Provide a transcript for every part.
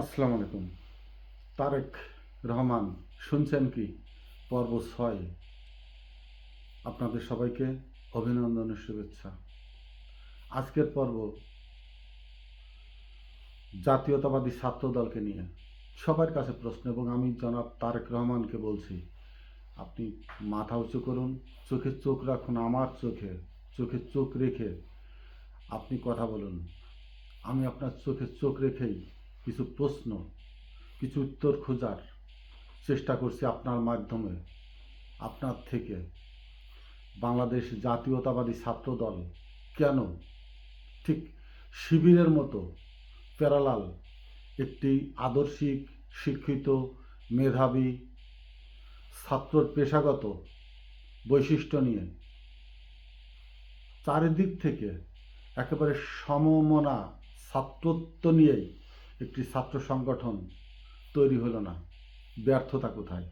আসসালামু আলাইকুম। তারেক রহমান শুনছেন কি? পর্ব ছয়। আপনাদের সবাইকে অভিনন্দনের শুভেচ্ছা। আজকের পর্ব জাতীয়তাবাদী ছাত্র দলকে নিয়ে। সবার কাছে প্রশ্ন, এবং আমি জনাব তারেক রহমানকে বলছি, আপনি মাথা উঁচু করুন, চোখে চোখ রাখুন, আমার চোখে চোখে চোখ রেখে আপনি কথা বলুন। আমি আপনার চোখে চোখ রেখেই কিছু প্রশ্ন, কিছু উত্তর খোঁজার চেষ্টা করছি আপনার মাধ্যমে। আপনার থেকে বাংলাদেশ জাতীয়তাবাদী ছাত্র দল কেন ঠিক শিবিরের মতো প্যারালাল একটি আদর্শিক শিক্ষিত, মেধাবী ছাত্রর পেশাগত বৈশিষ্ট্য নিয়ে চারিদিক থেকে একেবারে সমমনা ছাত্রত্ব নিয়েই একটি ছাত্র সংগঠন তৈরি হলো না। ব্যর্থতা কোথায়?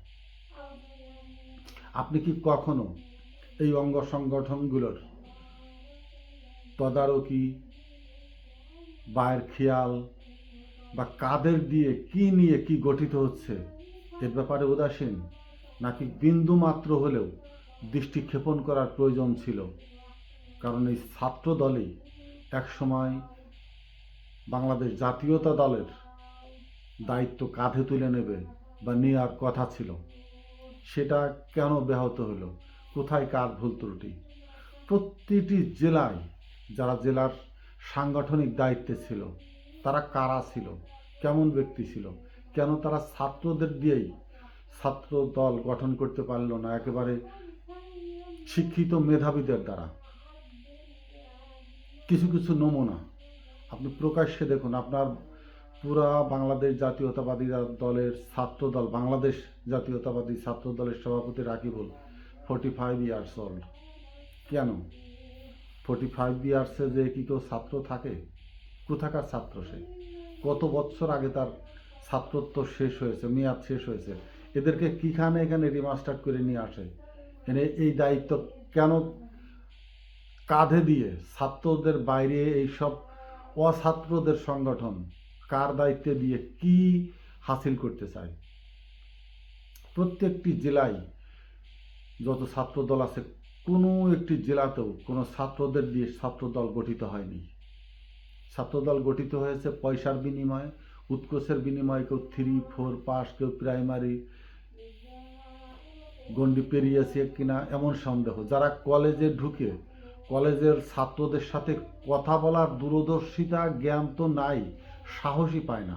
আপনি কি কখনো এই অঙ্গ সংগঠনগুলোর তদারকি বায়ের খেয়াল বা কাদের দিয়ে কি নিয়ে কি গঠিত হচ্ছে এর ব্যাপারে উদাসীন, নাকি বিন্দু মাত্র হলেও দৃষ্টি ক্ষেপণ করার প্রয়োজন ছিল? কারণ এই ছাত্র দলই একসময় বাংলাদেশ জাতীয়তা দলের দায়িত্ব কাঁধে তুলে নেবে বা নেওয়ার কথা ছিল। সেটা কেন ব্যাহত হলো? কোথায় কার ভুল ত্রুটি? প্রতিটি জেলায় যারা জেলার সাংগঠনিক দায়িত্বে ছিল, তারা কারা ছিল? কেমন ব্যক্তি ছিল? কেন তারা ছাত্রদের দিয়েই ছাত্র দল গঠন করতে পারল না একেবারে শিক্ষিত মেধাবীদের দ্বারা? কিছু কিছু নমুনা আপনি প্রকাশ্যে দেখুন, আপনার পুরা বাংলাদেশ জাতীয়তাবাদী দলের ছাত্র দল, বাংলাদেশ জাতীয়তাবাদী ছাত্র দলের সভাপতি Rakibul forty five years old কেন? ফোর্টি ফাইভ ইয়ার্সে যে কি কেউ ছাত্র থাকে? কোথাকার ছাত্র সে? কত বছর আগে তার ছাত্রত্ব শেষ হয়েছে, মেয়াদ শেষ হয়েছে? এদেরকে কীখানে এখানে রিমাস্টার করে নিয়ে আসে? এনে এই দায়িত্ব কেন কাঁধে দিয়ে ছাত্রদের বাইরে এইসব অছাত্রদের সংগঠন কার দায়িত্বে দিয়ে কি হাসিল করতে চায়? প্রত্যেকটি জেলায় যত ছাত্র দল আছে, কোনো একটি জেলাতেও কোনো ছাত্রদের দিয়ে ছাত্রদল গঠিত হয়নি। ছাত্রদল গঠিত হয়েছে পয়সার বিনিময়ে, উৎকোষের বিনিময়ে, কেউ থ্রি ফোর পাস কেউ প্রাইমারি গণ্ডি পেরিয়েছে কিনা এমন সন্দেহ। যারা কলেজে ঢুকে কলেজের ছাত্রদের সাথে কথা বলার দূরদর্শিতা, জ্ঞান তো নাই, সাহসই পায় না।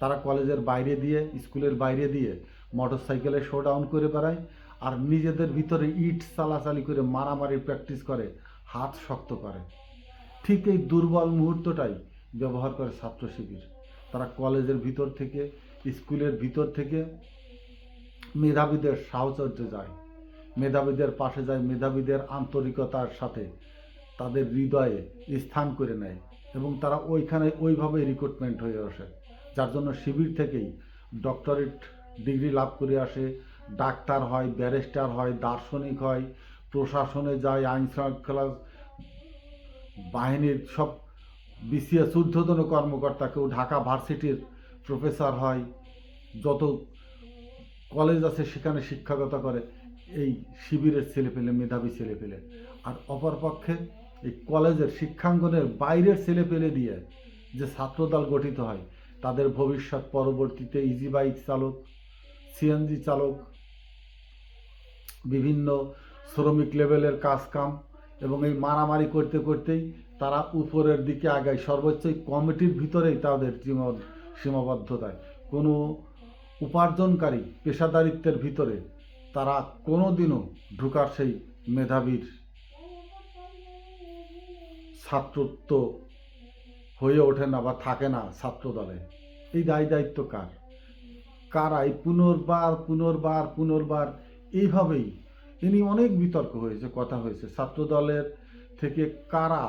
তারা কলেজের বাইরে দিয়ে, স্কুলের বাইরে দিয়ে মোটর সাইকেলে শো ডাউন করে বেড়ায় আর নিজেদের ভিতরে ইট চালাচালি করে মারামারি প্র্যাকটিস করে, হাত শক্ত করে। ঠিক এই দুর্বল মুহূর্তটাই ব্যবহার করে ছাত্র শিবির তারা কলেজের ভিতর থেকে, স্কুলের ভিতর থেকে মেধাবীদের সাহচর্য যায়। মেধাবীদের পাশে যায়, মেধাবীদের আন্তরিকতার সাথে তাদের হৃদয়ে স্থান করে নেয় এবং তারা ওইখানে ওইভাবে রিক্রুটমেন্ট হয়ে আসে। যার জন্য শিবির থেকেই ডক্টরেট ডিগ্রি লাভ করে আসে। ডাক্তার হয় ব্যারিস্টার হয়, দার্শনিক হয়, প্রশাসনে যায়, আইন শৃঙ্খলা, বাহিনীর সব বিসিএস ঊর্ধ্বতন কর্মকর্তা কেউ ঢাকা ভার্সিটির প্রফেসর হয়। যত কলেজ আছে সেখানে শিক্ষাগত করে। এই শিবিরের ছেলেপেলে, মেধাবী ছেলেপেলে। আর অপরপক্ষে এই কলেজের শিক্ষাঙ্গনের বাইরের ছেলেপেলে দিয়ে যে ছাত্রদল গঠিত হয়, তাদের ভবিষ্যৎ পরবর্তীতে ইজি বাইক চালক, সিএনজি চালক, বিভিন্ন শ্রমিক লেভেলের কাজ কাম এবং এই মারামারি করতে করতেই তারা উপরের দিকে আগায়। সর্বোচ্চ কমিটির ভিতরেই তাদের সীমা- সীমাবদ্ধতায়। কোনো উপার্জনকারী পেশাদারিত্বের ভিতরে তারা কোনো দিনও ঢুকার সেই মেধাবীর ছাত্রত্ব হয়ে ওঠে না বা থাকে না ছাত্র দলে এই দায় দায়িত্ব কার? কারাই পুনর্বার পুনর্বার পুনর্বার এইভাবেই? ইনি অনেক বিতর্ক হয়েছে, কথা হয়েছে। ছাত্র দলের থেকে কারা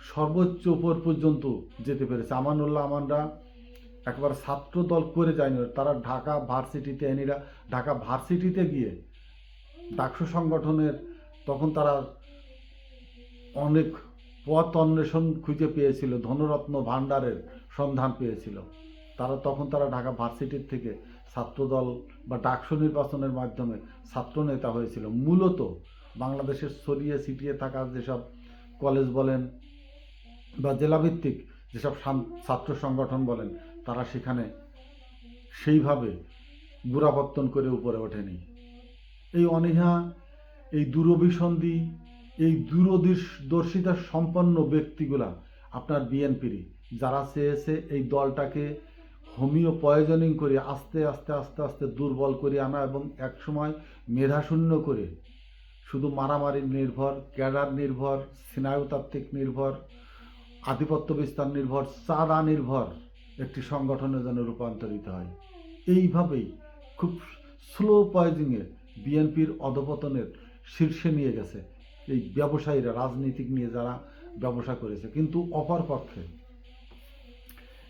সর্বোচ্চ উপর পর্যন্ত যেতে পেরেছে? আমানুল্লাহ আমানরা একবার ছাত্র দল করে যায়নি। তারা ঢাকা ভার্সিটিতে এনিরা ঢাকা ভার্সিটিতে গিয়ে ডাকসু সংগঠনের তখন তারা অনেক পথ অন্বেষণ খুঁজে পেয়েছিল, ধনরত্ন ভাণ্ডারের সন্ধান পেয়েছিল। তারা তখন তারা ঢাকা ভার্সিটির থেকে ছাত্রদল বা ডাকসু নির্বাচনের মাধ্যমে ছাত্র নেতা হয়েছিল। মূলত বাংলাদেশের ছড়িয়ে ছিটিয়ে থাকা যেসব কলেজ বলেন বা জেলাভিত্তিক যেসব ছাত্র সংগঠন বলেন তারা সেখানে সেইভাবে গোড়াপত্তন করে উপরে ওঠেনি। এই অনীহা, এই দূরভিসন্ধি, এই দূরদর্শিতা সম্পন্ন ব্যক্তিগুলা আপনার বিএনপিরই, যারা চেয়েছে এই দলটাকে হোমিও পয়জনিং করে আস্তে আস্তে আস্তে আস্তে দুর্বল করে আনা এবং একসময় মেধাশূন্য করে শুধু মারামারি নির্ভর, ক্যাডার নির্ভর, স্নায়ুতাত্ত্বিক নির্ভর, আধিপত্য বিস্তার নির্ভর, চাঁদা নির্ভর একটি সংগঠনে যেন রূপান্তরিত হয়। এইভাবেই খুব স্লো পয়জিংয়ে বিএনপির অধপতনের শীর্ষে নিয়ে গেছে। এই ব্যবসায়ীরা, রাজনীতিক নিয়ে যারা ব্যবসা করেছে, কিন্তু অপর পক্ষে।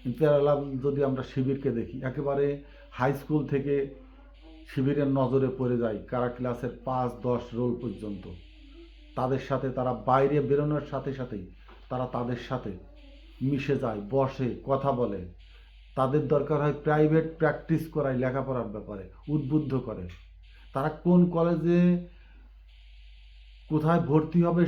ইম্পেরিয়াল যদি আমরা শিবিরকে দেখি, একেবারে হাই স্কুল থেকে শিবিরের নজরে পড়ে যায়, কারা ক্লাসের পাঁচ, দশ রোল পর্যন্ত। তাদের সাথে তারা বাইরে বেরোনোর সাথে সাথেই তারা তাদের সাথে মিশে যায়, বসে, কথা বলে। তাদের দরকার হয় প্রাইভেট প্র্যাকটিস করায়, লেখাপড়ার ব্যাপারে, উদ্বুদ্ধ করে। তারা কোন কলেজে কোথায় ভর্তি হবে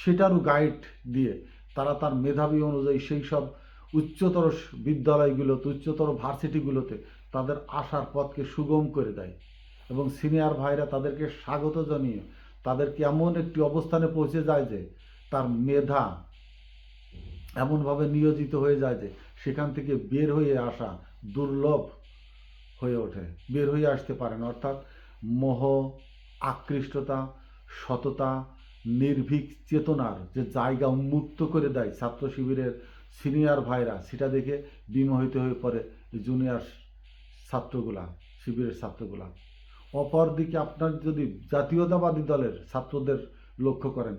সেটারও গাইড দিয়ে তারা তার মেধাবী অনুযায়ী সেই সব উচ্চতর বিদ্যালয়গুলোতে, উচ্চতর ভার্সিটিগুলোতে তাদের আসার পথকে সুগম করে দেয় এবং সিনিয়র ভাইরা তাদেরকে স্বাগত জানিয়ে তাদেরকে এমন একটি অবস্থানে পৌঁছে যায় যে তার মেধা এমনভাবে নিয়োজিত হয়ে যায় যে সেখান থেকে বের হয়ে আসা দুর্লভ হয়ে ওঠে, বের হয়ে আসতে পারেন অর্থাৎ মোহ, আকৃষ্টতা, সততা, নির্ভীক চেতনার যে জায়গা উন্মুক্ত করে দেয় ছাত্র শিবিরের সিনিয়র ভাইরা, সেটা দেখে বিমোহিত হয়ে পড়ে জুনিয়র ছাত্রগুলা, শিবিরের ছাত্রগুলা। অপরদিকে আপনার যদি জাতীয়তাবাদী দলের ছাত্রদের লক্ষ্য করেন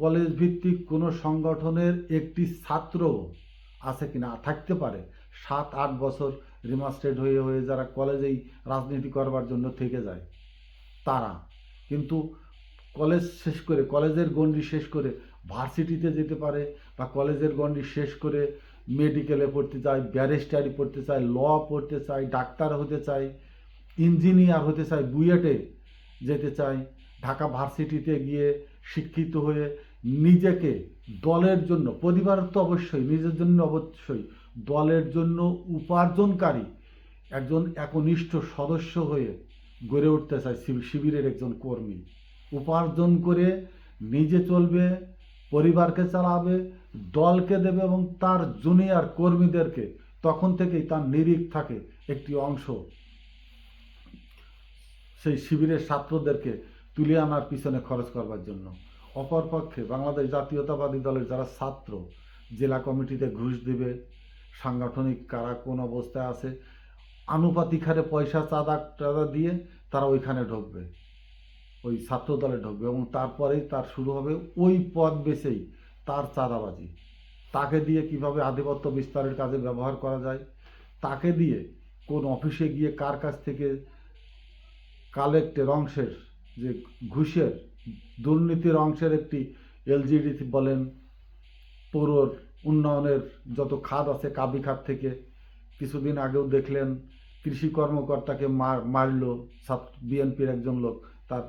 কলেজ ভিত্তিক কোনো সংগঠনের একটি ছাত্র আছে কিনা, থাকতে পারে। সাত, আট বছর রিমাস্টেড হয়ে হয়ে যারা কলেজেই রাজনীতি করবার জন্য থেকে যায়, তারা। কিন্তু কলেজ শেষ করে, কলেজের গণ্ডি শেষ করে ভার্সিটিতে যেতে পারে বা কলেজের গণ্ডি শেষ করে মেডিকেলে পড়তে চায়, ব্যারিস্টারি পড়তে চায়, ল পড়তে চায়, ডাক্তার হতে চায়, ইঞ্জিনিয়ার হতে চায়, বুয়েটে যেতে চায়, ঢাকা ভার্সিটিতে গিয়ে শিক্ষিত হয়ে নিজেকে দলের জন্য পরিবার তো অবশ্যই, নিজের জন্য অবশ্যই, দলের জন্য উপার্জনকারী একজন একনিষ্ঠ সদস্য হয়ে গড়ে উঠতে চায় শিব- শিবিরের একজন কর্মী। উপার্জন করে নিজে চলবে, পরিবারকে চালাবে, দলকে দেবে এবং তার জুনিয়র কর্মীদেরকে তখন থেকেই তার নিরিখ থাকে একটি অংশ। সেই শিবিরের ছাত্রদেরকে তুলে আনার পিছনে খরচ করবার জন্য। অপরপক্ষে বাংলাদেশ জাতীয়তাবাদী দলের যারা ছাত্র, জেলা কমিটিতে ঘুষ দিবে, সাংগঠনিক কারা কোন অবস্থায় আছে, আনুপাতিক হারে পয়সা চাঁদা টাদা দিয়ে তারা ওইখানে ঢুকবে, ওই ছাত্র দলে ঢুকবে এবং তারপরেই তার শুরু হবে ওই পদ বেছেই তার চাঁদাবাজি। তাকে দিয়ে কীভাবে আধিপত্য বিস্তারের কাজে ব্যবহার করা যায়, তাকে দিয়ে কোন অফিসে গিয়ে কার কাছ থেকে কালেক্টের অংশের যে ঘুষের দুর্নীতির অংশের একটি এলজিডি বলেন পৌরর উন্নয়নের যত খাত আছে কাবি খাত থেকে, কিছুদিন আগেও দেখলেন কৃষি কর্মকর্তাকে মার, মারল বিএনপির একজন লোক, তার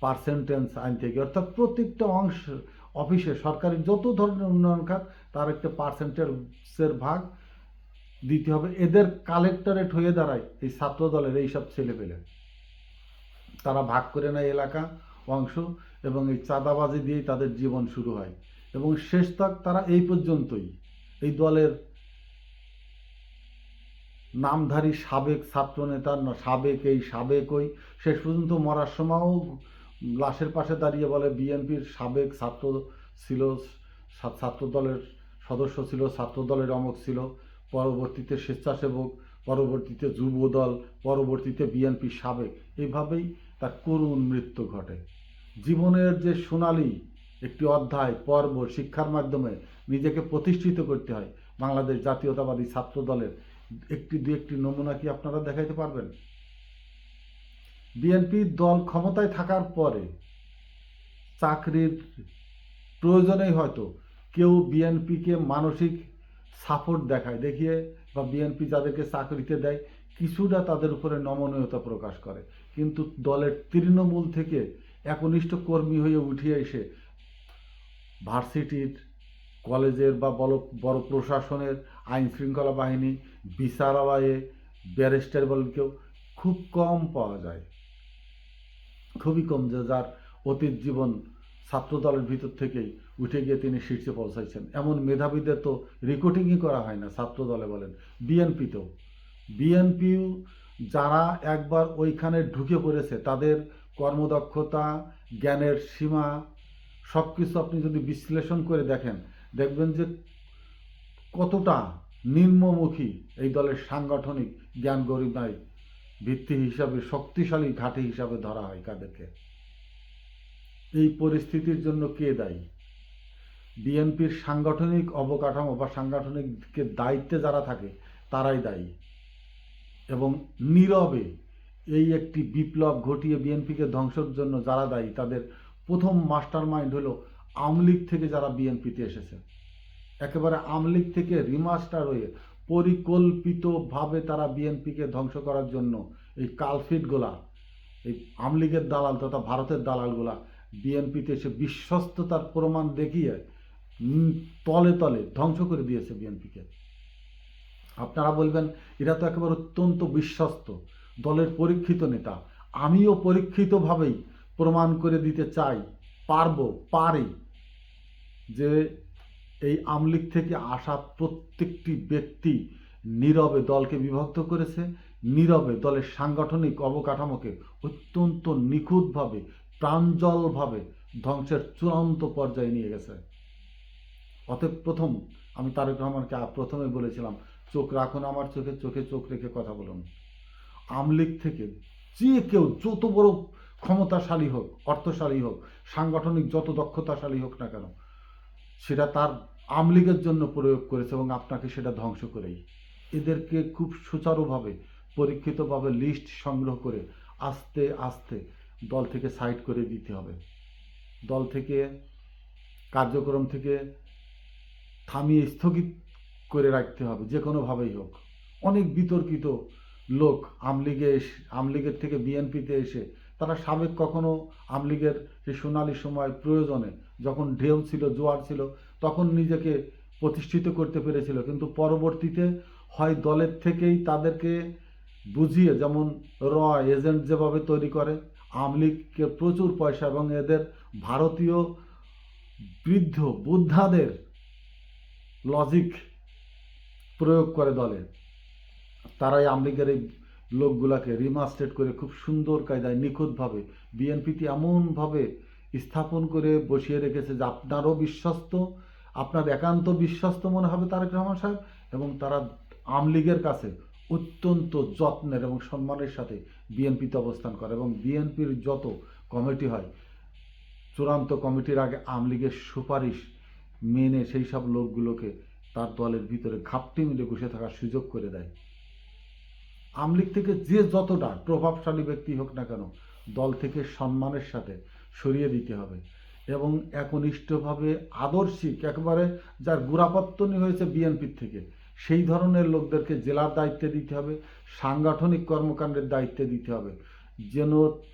পার্সেন্টেন্স আইন থেকে। অর্থাৎ প্রত্যেকটা অংশ, অফিসে সরকারি যত ধরনের উন্নয়ন খাত, তার একটা পার্সেন্টেজের ভাগ দিতে হবে। এদের কালেক্টরেট হয়ে দাঁড়ায় এই ছাত্র দলের এইসব ছেলেপেলে। তারা ভাগ করে নেয় এলাকা। অংশ এবং এই চাঁদাবাজি দিয়েই তাদের জীবন শুরু হয়। এবং শেষ তক তারা এই পর্যন্তই। এই দলের নামধারী সাবেক ছাত্রনেতা, সাবেক এই, সাবেক ওই, শেষ পর্যন্ত মরার সময়ও লাশের পাশে দাঁড়িয়ে বলে বিএনপির সাবেক ছাত্র ছিল ছাত্র দলের সদস্য ছিল ছাত্র দলের অমক ছিল। পরবর্তীতে স্বেচ্ছাসেবক, পরবর্তীতে যুব দল পরবর্তীতে বিএনপি সাবেক। এইভাবেই তার করুণ মৃত্যু ঘটে। জীবনের যে সোনালী একটি অধ্যায়, পর্ব, শিক্ষার মাধ্যমে নিজেকে প্রতিষ্ঠিত করতে হয়। বাংলাদেশ জাতীয়তাবাদী ছাত্র দলের একটি, দু একটি নমুনা কি আপনারা দেখাইতে পারবেন? বিএনপি দল ক্ষমতায় থাকার পরে চাকরির প্রয়োজনেই হয়তো কেউ বিএনপিকে মানসিক সাপোর্ট দেখায়। দেখিয়ে বা বিএনপি যাদেরকে চাকরিতে দেয় কিছুটা তাদের উপরে নমনীয়তা প্রকাশ করে। কিন্তু দলের তৃণমূল থেকে একনিষ্ঠ কর্মী হয়ে উঠে এসে ভার্সিটির কলেজের বা বড় বড় প্রশাসনের আইন শৃঙ্খলা বাহিনী, বিচারালয়ে, ব্যারিস্টার বলেন কেউ খুব কম পাওয়া যায়। খুবই কম যে যার অতীত জীবন ছাত্র দলের ভিতর থেকেই উঠে গিয়ে তিনি শীর্ষে পৌঁছাইছেন। এমন মেধাবীদের তো রেকর্ডিংই করা হয় না, ছাত্র দলে বলেন। বিএনপিতেও বিএনপিও যারা একবার ওইখানে ঢুকে পড়েছে, তাদের কর্মদক্ষতা, জ্ঞানের সীমা সব কিছু আপনি যদি বিশ্লেষণ করে দেখেন, দেখবেন যে কতটা নিম্নমুখী এই দলের সাংগঠনিক জ্ঞান গরিমায় ভিত্তি হিসাবে, শক্তিশালী ঘাঁটি হিসাবে ধরা হয় কাদেরকে। এই পরিস্থিতির জন্য কে দায়ী? বিএনপির সাংগঠনিক অবকাঠামো বা সাংগঠনিক দায়িত্বে যারা থাকে, তারাই দায়ী। এবং নীরবে এই একটি বিপ্লব ঘটিয়ে বিএনপিকে ধ্বংসের জন্য যারা দায়ী, তাদের প্রথম মাস্টার মাইন্ড হলো আমলিগ থেকে যারা বিএনপিতে এসেছে। একেবারে আমলিগ থেকে রিমাস্টার হয়ে পরিকল্পিতভাবে তারা বিএনপিকে ধ্বংস করার জন্য এই কালফিটগুলা এই আমলিগের দালাল তথা ভারতের দালালগুলা বিএনপিতে এসে বিশ্বস্ততার প্রমাণ দেখিয়ে তলে তলে ধ্বংস করে দিয়েছে বিএনপিকে। আপনারা বলবেন, এরা তো একেবারে অত্যন্ত বিশ্বস্ত, দলের পরীক্ষিত নেতা। আমিও পরীক্ষিতভাবেই প্রমাণ করে দিতে চাই, পারব, পারি যে এই আমলিগ থেকে আসা প্রত্যেকটি ব্যক্তি নীরবে দলকে বিভক্ত করেছে, নীরবে দলের সাংগঠনিক অবকাঠামোকে অত্যন্ত নিখুঁতভাবে, প্রাঞ্জলভাবে ধ্বংসের চূড়ান্ত পর্যায়ে নিয়ে গেছে। অতএব প্রথম আমি তারেক রহমানকে প্রথমে বলেছিলাম চোখ রাখুন আমার চোখে চোখে চোখ রেখে কথা বলুন। আমলিগ থেকে যে কেউ যত বড় ক্ষমতাশালী হোক, অর্থশালী হোক, সাংগঠনিক যত দক্ষতাশালী হোক না কেন, সেটা তার আমলিগের জন্য প্রয়োগ করেছে এবং আপনাকে সেটা ধ্বংস করেই। এদেরকে খুব সুচারুভাবে, পরীক্ষিতভাবে লিস্ট সংগ্রহ করে আস্তে আস্তে দল থেকে সাইড করে দিতে হবে। দল থেকে, কার্যক্রম থেকে থামিয়ে স্থগিত করে রাখতে হবে, যে কোনোভাবেই হোক। অনেক বিতর্কিত লোক আমলিগে এসে আমলিগের থেকে বিএনপিতে এসে, তারা সাবেক কখনো আমলিগের সেই সোনালি সময় প্রয়োজনে যখন ঢেউ ছিল, জোয়ার ছিল, তখন নিজেকে প্রতিষ্ঠিত করতে পেরেছিল। কিন্তু পরবর্তীতে হয় দলের থেকেই তাদেরকে বুঝিয়ে, যেমন র এজেন্ট যেভাবে তৈরি করে আমলিগকে প্রচুর পয়সা এবং এদের ভারতীয় বৃদ্ধ বুদ্ধাদের লজিক প্রয়োগ করে দলে। তারাই আমলিগের এই লোকগুলাকে রিমাস্টেড করে খুব সুন্দর কায়দায় নিখুঁতভাবে বিএনপিতে এমনভাবে স্থাপন করে বসিয়ে রেখেছে যে আপনারও বিশ্বস্ত, আপনার একান্ত বিশ্বস্ত মনে হবে তারেক রহমান সাহেব এবং তারা আমলিগের কাছে অত্যন্ত যত্নের এবং সম্মানের সাথে বিএনপিতে অবস্থান করে এবং বিএনপির যত কমিটি হয়, চূড়ান্ত কমিটির আগে আমলিগের সুপারিশ মেনে সেই সব লোকগুলোকে তার দলের ভিতরে ঘাপটি মিলে বসে থাকার সুযোগ করে দেয়। আমলিগ থেকে যে যতটা প্রভাবশালী ব্যক্তি হোক না কেন, দল থেকে সম্মানের সাথে সরিয়ে দিতে হবে এবং একনিষ্ঠভাবে আদর্শিক, একেবারে যার গোড়াপত্তনই হয়েছে বিএনপির থেকে, সেই ধরনের লোকদেরকে জেলার দায়িত্বে দিতে হবে, সাংগঠনিক কর্মকাণ্ডের দায়িত্বে দিতে হবে, যেন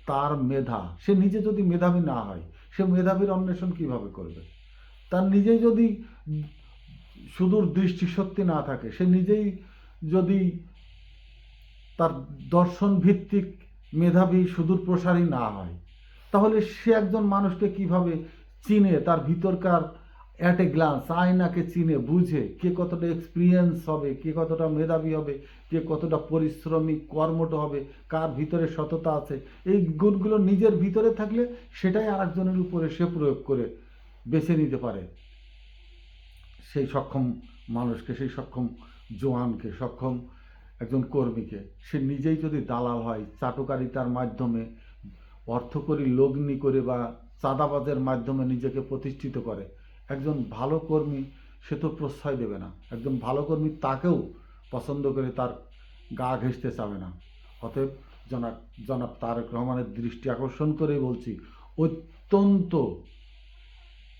তার মেধা, সে নিজে যদি মেধাবী না হয়, সে মেধাবীর অন্বেষণ কীভাবে করবে? তার নিজেই যদি সুদূর দৃষ্টিশক্তি না থাকে। সে নিজেই যদি তার দর্শন ভিত্তিক মেধাবী সুদূর প্রসারী না হয়, তাহলে সে একজন মানুষকে কীভাবে চিনে? তার ভিতরকার অ্যাট এ গ্লান্স আয়নাকে চিনে, বুঝে কে কতটা এক্সপিরিয়েন্স হবে, কে কতটা মেধাবী হবে, কে কতটা পরিশ্রমী, কর্মঠ হবে, কার ভিতরে সততা আছে। এই গুণগুলো নিজের ভিতরে থাকলে সেটাই আরেকজনের উপরে সে প্রয়োগ করে বেছে নিতে পারে। সেই সক্ষম মানুষকে, সেই সক্ষম জোয়ানকে, সক্ষম একজন কর্মীকে, সে নিজেই যদি দালাল হয় চাটুকারিতার মাধ্যমে, অর্থকরী লগ্নি করে বা চাঁদাবাজের মাধ্যমে নিজেকে প্রতিষ্ঠিত করে, একজন ভালো কর্মী সে তো প্রশ্রয় দেবে না। একজন ভালো কর্মী তাকেও পছন্দ করে তার গা ঘেঁষতে চাবে না। অতএব জনাব জনাব তারেক রহমানের দৃষ্টি আকর্ষণ করেই বলছি, অত্যন্ত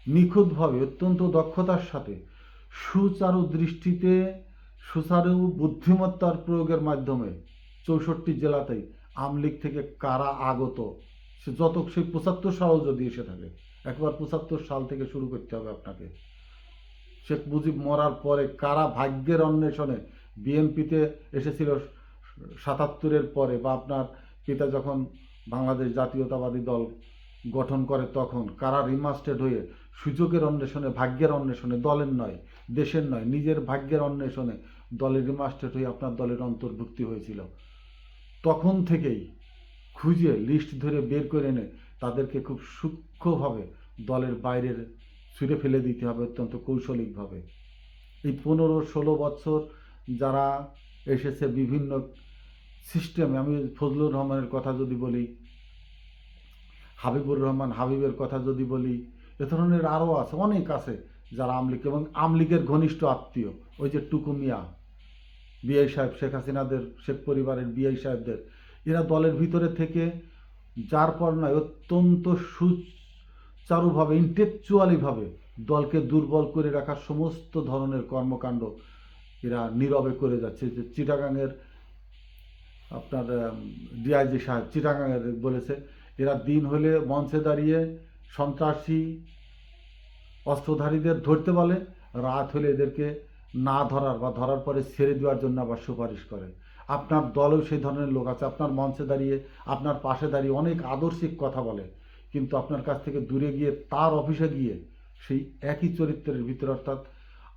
নিখুঁতভাবে, অত্যন্ত দক্ষতার সাথে সুচারু দৃষ্টিতে, সুচারু বুদ্ধিমত্তার প্রয়োগের মাধ্যমে চৌষট্টি জেলাতেই আমলিগ থেকে কারা আগত? সে যত সেই পঁচাত্তর সালও যদি এসে থাকে, একবার পঁচাত্তর সাল থেকে শুরু করতে হবে আপনাকে। শেখ মুজিব মরার পরে কারা ভাগ্যের অন্বেষণে বিএনপিতে এসেছিল সাতাত্তরের পরে বা আপনার পিতা যখন বাংলাদেশ জাতীয়তাবাদী দল গঠন করে তখন, কারা রিমাস্টেড হয়ে সুযোগের অন্বেষণে, ভাগ্যের অন্বেষণে দলের নয় দেশের নয়, নিজের ভাগ্যের অন্বেষণে দলের রিমাস্টেড হয়ে আপনার দলের অন্তর্ভুক্তি হয়েছিল। তখন থেকেই খুঁজে লিস্ট ধরে বের করে এনে তাদেরকে খুব সূক্ষ্মভাবে দলের বাইরের ছুঁড়ে ফেলে দিতে হবে অত্যন্ত কৌশলিকভাবে। এই পনেরো, ষোলো বছর যারা এসেছে বিভিন্ন সিস্টেমে আমি ফজলুর রহমানের কথা যদি বলি, হাবিবুর রহমান হাবিবের কথা যদি বলি, এ ধরনের আরও আছে, অনেক আছে। যারা আমলিগ এবং আমলিগের ঘনিষ্ঠ আত্মীয়, ওই যে টুকুমিয়া বিআই সাহেব, শেখ হাসিনাদের, শেখ পরিবারের বিআই সাহেবদের, এরা দলের ভিতরে থেকে যার পর নয়, অত্যন্ত সুচারুভাবে ইন্টেকচুয়ালিভাবে দলকে দুর্বল করে রাখার সমস্ত ধরনের কর্মকাণ্ড এরা নীরবে করে যাচ্ছে। যে চিটাগাংয়ের আপনার ডিআইজি সাহেব চিটাগাংয়ের বলেছে, এরা দিন হলে মঞ্চে দাঁড়িয়ে সন্ত্রাসী অস্ত্রধারীদের ধরতে বলে, রাত হলে এদেরকে না ধরার বা ধরার পরে ছেড়ে দেওয়ার জন্য আবার সুপারিশ করে। আপনার দলেও সেই ধরনের লোক আছে, আপনার মঞ্চে দাঁড়িয়ে, আপনার পাশে দাঁড়িয়ে অনেক আদর্শিক কথা বলে। কিন্তু আপনার কাছ থেকে দূরে গিয়ে, তার অফিসে গিয়ে সেই একই চরিত্রের ভিতরে অর্থাৎ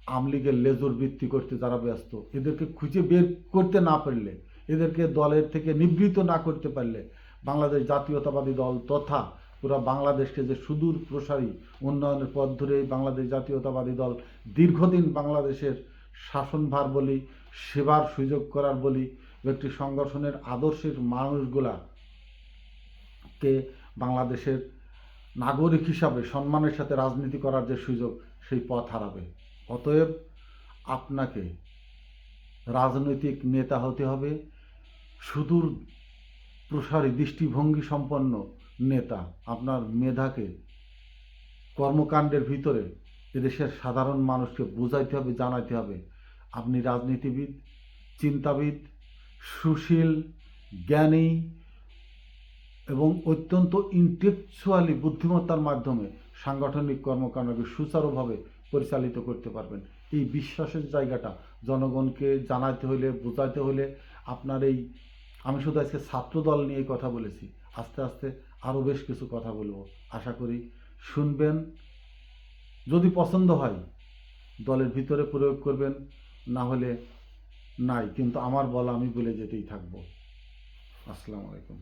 আমলিগের লেজুর বৃত্তি করতে যারা ব্যস্ত, এদেরকে খুঁজে বের করতে না পারলে, এদেরকে দলের থেকে নিবৃত না করতে পারলে, বাংলাদেশ জাতীয়তাবাদী দল তথা পুরো বাংলাদেশকে যে সুদূর প্রসারী উন্নয়নের পথ ধরে বাংলাদেশ জাতীয়তাবাদী দল দীর্ঘদিন বাংলাদেশের শাসনভার বলি, সেবার সুযোগ করার বলি, একটি সংগঠনের আদর্শের মানুষগুলা কে বাংলাদেশের নাগরিক হিসাবে সম্মানের সাথে রাজনীতি করার যে সুযোগ, সেই পথ হারাবে। অতএব আপনাকে রাজনৈতিক নেতা হতে হবে, সুদূর প্রসারী, দৃষ্টিভঙ্গি সম্পন্ন নেতা, আপনার মেধাকে কর্মকাণ্ডের ভিতরে এদেশের সাধারণ মানুষকে বোঝাইতে হবে, জানাইতে হবে। আপনি রাজনীতিবিদ, চিন্তাবিদ, সুশীল, জ্ঞানী এবং অত্যন্ত ইন্টেকচুয়ালি বুদ্ধিমত্তার মাধ্যমে সাংগঠনিক কর্মকাণ্ডকে সুচারুভাবে পরিচালিত করতে পারবেন। এই বিশ্বাসের জায়গাটা জনগণকে জানাতে হলে বোঝাইতে হলে আপনার এই, আমি শুধু আজকে ছাত্রদল নিয়ে কথা বলেছি, আস্তে আস্তে আরও বেশ কিছু কথা বলব। আশা করি শুনবেন। যদি পছন্দ হয়, দলের ভিতরে প্রয়োগ করবেন, না হলে নাই, কিন্তু আমার বলা আমি বলে যেতেই থাকব। আসসালামু আলাইকুম।